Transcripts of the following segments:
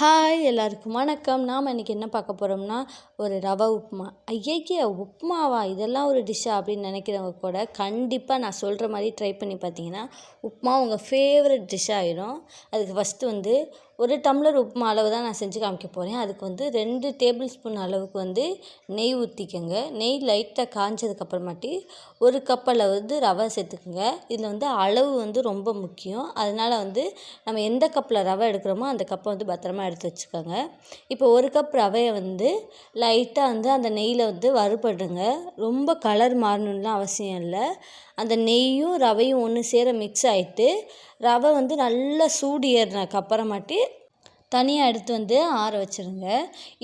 Hi எல்லாருக்கும் வணக்கம். நாம் இன்றைக்கி என்ன பார்க்க போகிறோம்னா ஒரு ரவை உப்புமா. ஐயக்கிய உப்புமாவா? இதெல்லாம் ஒரு டிஷ்ஷா அப்படின்னு நினைக்கிறவங்க கூட கண்டிப்பாக நான் சொல்கிற மாதிரி ட்ரை பண்ணி பார்த்தீங்கன்னா உப்புமா உங்கள் ஃபேவரட் டிஷ் ஆகிடும் அதுக்கு ஃபஸ்ட்டு வந்து ஒரு டம்ளர் உப்புமா அளவு தான் நான் செஞ்சு காமிக்க போகிறேன் அதுக்கு வந்து ரெண்டு டேபிள் ஸ்பூன் அளவுக்கு வந்து நெய் ஊற்றிக்கோங்க நெய் லைட்டாக காஞ்சதுக்கப்புறமாட்டி ஒரு கப் அளவு வந்து ரவை சேர்த்துக்குங்க. இதில் வந்து அளவு வந்து ரொம்ப முக்கியம். அதனால் வந்து நம்ம எந்த கப்பில் ரவை எடுக்கிறோமோ அந்த கப்பை வந்து பத்திரமா எடுத்து வச்சுக்கோங்க. இப்போ ஒரு கப் ரவையை வந்து லைட்டாக வந்து அந்த நெய்யில் வந்து வறுபடுங்க. ரொம்ப கலர் மாறணும்லாம் அவசியம் இல்லை. அந்த நெய்யும் ரவையும் ஒன்று சேர மிக்ஸ் ஆகிட்டு ரவை வந்து நல்லா சூடு ஏறினக்கு அப்புறமாட்டி தனியாக எடுத்து வந்து ஆற வச்சுருங்க.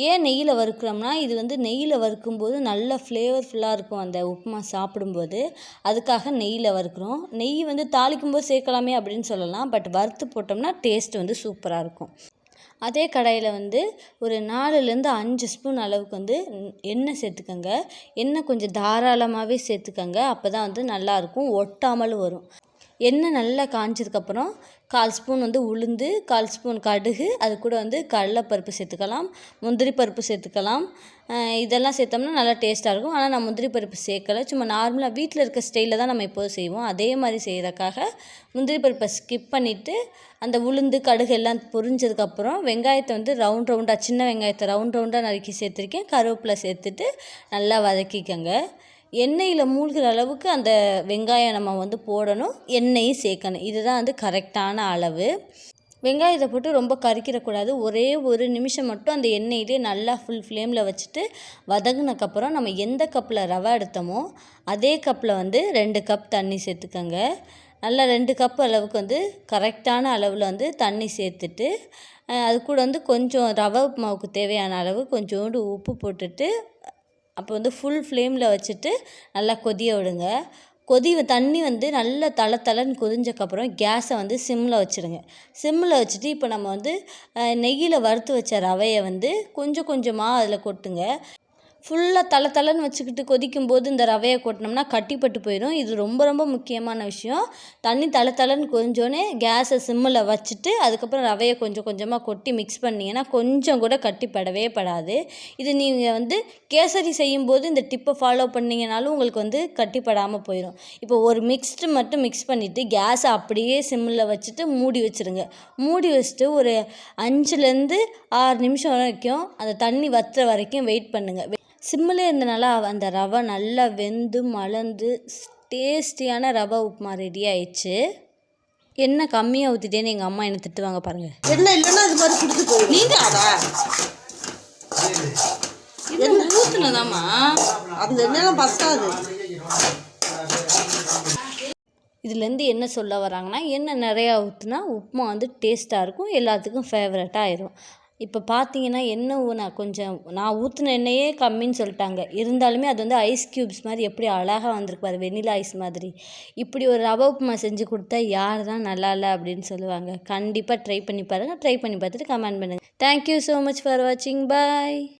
ஏன் நெய்யில் வறுக்கிறோம்னா இது வந்து நெய்யில் வறுக்கும்போது நல்ல ஃப்ளேவர்ஃபுல்லாக இருக்கும் அந்த உப்புமா சாப்பிடும்போது. அதுக்காக நெய்யில் வறுக்கிறோம். நெய் வந்து தாளிக்கும்போது சேர்க்கலாமே அப்படின்னு சொல்லலாம். பட் வறுத்து போட்டோம்னா டேஸ்ட் வந்து சூப்பராக இருக்கும். அதே கடாயில் வந்து ஒரு நாலுலேருந்து அஞ்சு ஸ்பூன் அளவுக்கு வந்து எண்ணெய் சேர்த்துக்கோங்க. எண்ணெய் கொஞ்சம் தாராளமாகவே சேர்த்துக்கோங்க. அப்போ தான் வந்து நல்லாயிருக்கும். ஒட்டாமலும் வரும். எண்ணெய் நல்லா காஞ்சதுக்கப்புறம் கால் ஸ்பூன் வந்து உளுந்து கால் ஸ்பூன் கடுகு அது கூட வந்து கடலைப்பருப்பு சேர்த்துக்கலாம் முந்திரி பருப்பு சேர்த்துக்கலாம். இதெல்லாம் சேர்த்தோம்னா நல்லா டேஸ்ட்டாக இருக்கும். ஆனால் நான் முந்திரி பருப்பு சேர்க்கலை. சும்மா நார்மலாக வீட்டில் இருக்க ஸ்டைலில் தான் நம்ம எப்போதும் செய்வோம். அதே மாதிரி செய்கிறக்காக முந்திரி பருப்பை ஸ்கிப் பண்ணிவிட்டு அந்த உளுந்து கடுகு எல்லாம் பொரிஞ்சதுக்கப்புறம் வெங்காயத்தை வந்து ரவுண்ட் ரவுண்டாக சின்ன வெங்காயத்தை ரவுண்ட் ரவுண்டாக நறுக்கி சேர்த்துருக்கேன். கருவேப்பிலை சேர்த்துட்டு நல்லா வதக்கிக்கோங்க. எண்ணெயில் மூழ்கிற அளவுக்கு அந்த வெங்காயம் நம்ம வந்து போடணும். எண்ணெயும் சேர்க்கணும். இதுதான் வந்து கரெக்டான அளவு. வெங்காயத்தை போட்டு ரொம்ப கறிக்கிறக்கூடாது ஒரே ஒரு நிமிஷம் மட்டும் அந்த எண்ணெயிலே நல்லா ஃபுல் ஃப்ளேமில் வச்சுட்டு வதங்கினக்கப்புறம் நம்ம எந்த கப்பில் ரவை எடுத்தோமோ அதே கப்பில் வந்து ரெண்டு கப் தண்ணி சேர்த்துக்கோங்க. நல்லா ரெண்டு கப் அளவுக்கு வந்து கரெக்டான அளவில் வந்து தண்ணி சேர்த்துட்டு அது கூட வந்து கொஞ்சம் ரவை மாவுக்கு தேவையான அளவு கொஞ்சோண்டு உப்பு போட்டுட்டு அப்போ வந்து ஃபுல் ஃப்ளேமில் வச்சுட்டு நல்லா கொதிய விடுங்க. கொதி தண்ணி வந்து நல்லா தள தளன்னு கொதிஞ்சக்கப்புறம் கேஸை வந்து சிம்மில் வச்சுடுங்க சிம்மில் வச்சுட்டு இப்போ நம்ம வந்து நெய்யில் வறுத்து வச்ச ரவையை வந்து கொஞ்சம் கொஞ்சமாக அதில் கொட்டுங்க. ஃபுல்லாக தலை தலைன்னு வச்சுக்கிட்டு கொதிக்கும் போது இந்த ரவையை கொட்டினோம்னா கட்டிப்பட்டு போயிடும். இது ரொம்ப ரொம்ப முக்கியமான விஷயம். தண்ணி தலை தலைன்னு கொஞ்சோன்னே கேஸை சிம்மில் வச்சுட்டு அதுக்கப்புறம் ரவையை கொஞ்சம் கொஞ்சமாக கொட்டி மிக்ஸ் பண்ணிங்கன்னா கொஞ்சம் கூட கட்டிப்படவே படாது. இது நீங்கள் வந்து கேசரி செய்யும்போது இந்த டிப்பை ஃபாலோ பண்ணிங்கனாலும் உங்களுக்கு வந்து கட்டிப்படாமல் போயிடும். இப்போ ஒரு மிக்ஸ்டு மட்டும் மிக்ஸ் பண்ணிவிட்டு கேஸை அப்படியே சிம்மில் வச்சுட்டு மூடி வச்சுருங்க. மூடி வச்சுட்டு ஒரு அஞ்சுலேருந்து ஆறு நிமிஷம் வரைக்கும் அந்த தண்ணி வற்றுற வரைக்கும் வெயிட் பண்ணுங்கள் சிம்மில் இருந்தனால அந்த ரவை நல்லா வெந்து மலர்ந்து டேஸ்டியான ரவை உப்புமா ரெடி ஆயிடுச்சு. எண்ணெய் கம்மியாக ஊற்றிட்டேன்னு எங்கள் அம்மா என்ன திட்டுவாங்க பாருங்கள் எண்ணெய் இல்லைன்னா இது மாதிரி கொடுத்து நீங்கள் என்ன ஊற்றுனதாம்மா அந்த பத்தாது. இதுலேருந்து என்ன சொல்ல வராங்கன்னா எண்ணெய் நிறையா ஊற்றுனா உப்புமா வந்து டேஸ்ட்டாக இருக்கும் எல்லாத்துக்கும் ஃபேவரட்டாக ஆயிரும். இப்போ பார்த்தீங்கன்னா எண்ணெய் நான் கொஞ்சம் நான் ஊற்றின எண்ணெயே கம்மின்னு சொல்லிட்டாங்க. இருந்தாலுமே அது வந்து ஐஸ் க்யூப்ஸ் மாதிரி எப்படி அழகாக வந்திருக்கு பாரு வெண்ணிலா ஐஸ் மாதிரி. இப்படி ஒரு ரவை உப்புமா செஞ்சு கொடுத்தா யார் தான் நல்லா இல்லை அப்படின்னு சொல்லுவாங்க. கண்டிப்பாக ட்ரை பண்ணி பாருங்கள் ட்ரை பண்ணி பார்த்துட்டு கமெண்ட் பண்ணுங்கள் தேங்க்யூ ஸோ மச் ஃபார் வாட்சிங் பாய்